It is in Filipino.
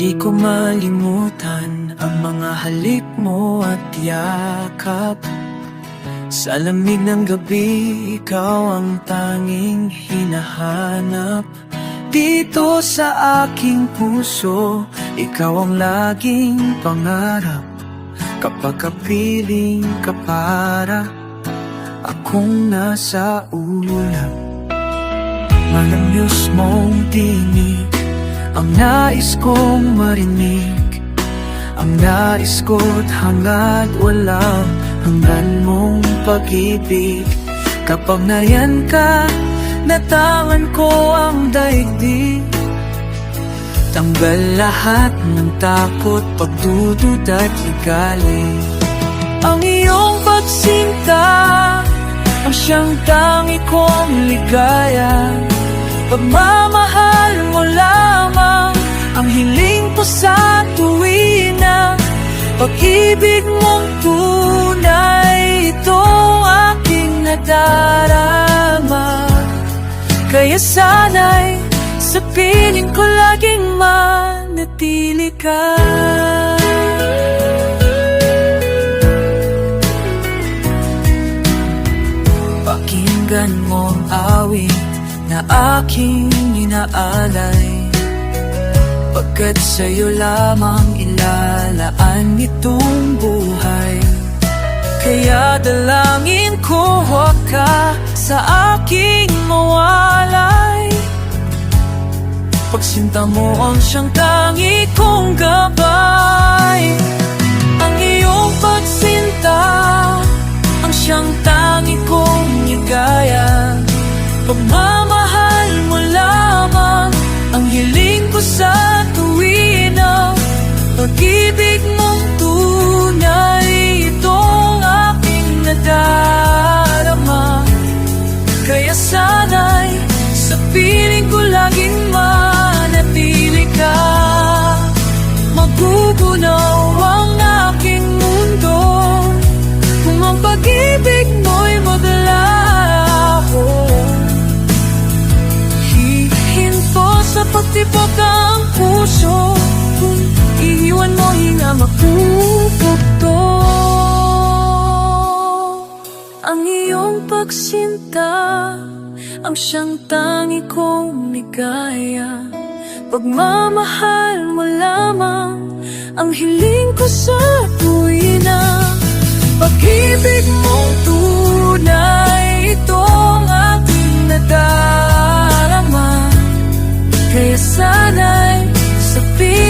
makalimutan ang mga halik mo at yakap. Sa lamig ng gabi, ikaw ang tanging hinahanap. Dito sa aking puso, ikaw ang laging pangarap. Kapag kapiling ka para akong nasa ulap Malamyos mong tinig Ang nais kong marinig. Ang nais ko't hangad walang Hanggan mong pag-ibig. Kapag nariyan ka Natangan ko ang daigdig. Tanggal lahat ng takot Pagdududa at ligali Ang iyong pagsinta Ang siyang tangi kong ligaya. Pagmamahal sa tuwina Pag-ibig mong tunay Ito aking nadarama. Kaya sana'y sa piling ko laging manatili ka. Pakinggan mo awit na aking inaalay Pagkat sa'yo lamang ilalaan itong buhay. Kaya dalangin ko huwag ka sa aking mawalay. Pagsinta mo ang siyang tangi kong gabay. Ang iyong pagsinta pagsinta Ang siyang tangi kong ligaya. Pagmamahal mo lamang Ang hiling ko sa tuwi na Pag-ibig mong tunay Itong aking nadarama. Kaya sana'y sabihin